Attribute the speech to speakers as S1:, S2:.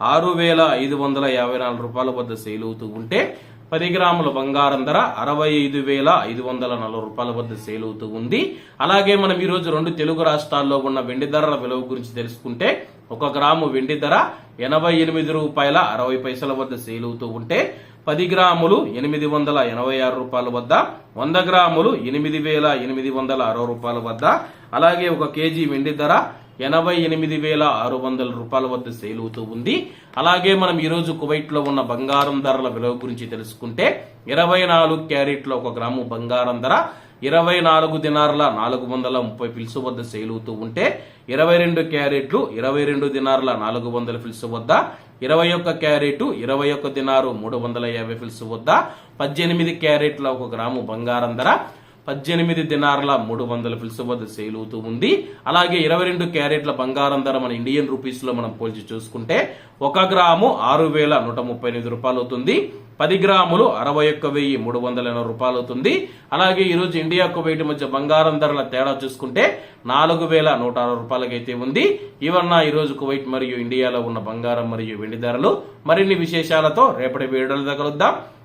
S1: ఆరు వేల ఐదు వందల యాభై నాలుగు రూపాయల వద్ద సేల్ అవుతూ ఉంటే పది గ్రాముల బంగారం ధర అరవై ఐదు వేల ఐదు వందల నలభై రూపాయల వద్ద సేల్ అవుతూ ఉంది. అలాగే మనం ఈరోజు రెండు తెలుగు రాష్ట్రాల్లో ఉన్న వెండి ధరల విలువ గురించి తెలుసుకుంటే ఒక గ్రాము వెండి ధర ఎనభై ఎనిమిది రూపాయల అరవై పైసల వద్ద సేల్ అవుతూ ఉంటే పది గ్రాములు ఎనిమిది వందల ఎనభై ఆరు రూపాయల వద్ద వంద గ్రాములు ఎనిమిది వేల ఎనిమిది వందల అరవై రూపాయల వద్ద. అలాగే ఒక కేజీ వెండి ధర ఎనభై ఎనిమిది వేల ఆరు వందల రూపాయల వద్ద సేల్ అవుతూ ఉంది. అలాగే మనం ఈరోజు కువైట్లో ఉన్న బంగారం ధరల విలువ గురించి తెలుసుకుంటే ఇరవై నాలుగు క్యారెట్లో ఒక గ్రాము బంగారం ధర ఇరవై నాలుగు దినార్ల నాలుగు వందల ముప్పై ఫిల్స్ వద్ద సేల్ అవుతూ ఉంటే ఇరవై రెండు క్యారెట్లు ఇరవై రెండు దినార్ల నాలుగు వందల ఫిల్స్ వద్ద ఇరవై ఒక్క క్యారెట్ ఇరవై ఒక్క దినారు మూడు వందల యాభై ఫిల్స్ వద్ద పద్దెనిమిది క్యారెట్ల ఒక గ్రాము బంగారం ధర పద్దెనిమిది దినార్ల మూడు వందల పిలుసు వద్ద సేల్ అవుతూ ఉంది. అలాగే ఇరవై రెండు క్యారెట్ల బంగారం ధర మన ఇండియన్ రూపీస్లో మనం పోల్చి చూసుకుంటే ఒక గ్రాము ఆరు వేల నూట ముప్పై ఎనిమిది రూపాయలు అవుతుంది. పది గ్రాములు అరవై ఒక్క వెయ్యి మూడు వందల ఎనభై రూపాయలు అవుతుంది. అలాగే ఈరోజు ఇండియా కువైట్ మధ్య బంగారం ధరల తేడా చూసుకుంటే నాలుగు వేల నూట అరవై రూపాయలకైతే ఉంది. ఇవన్న ఈరోజు కువైట్ మరియు ఇండియాలో ఉన్న బంగారం మరియు వెండి ధరలు. మరిన్ని విశేషాలతో రేపటి వీడియోలు తగలుద్దాం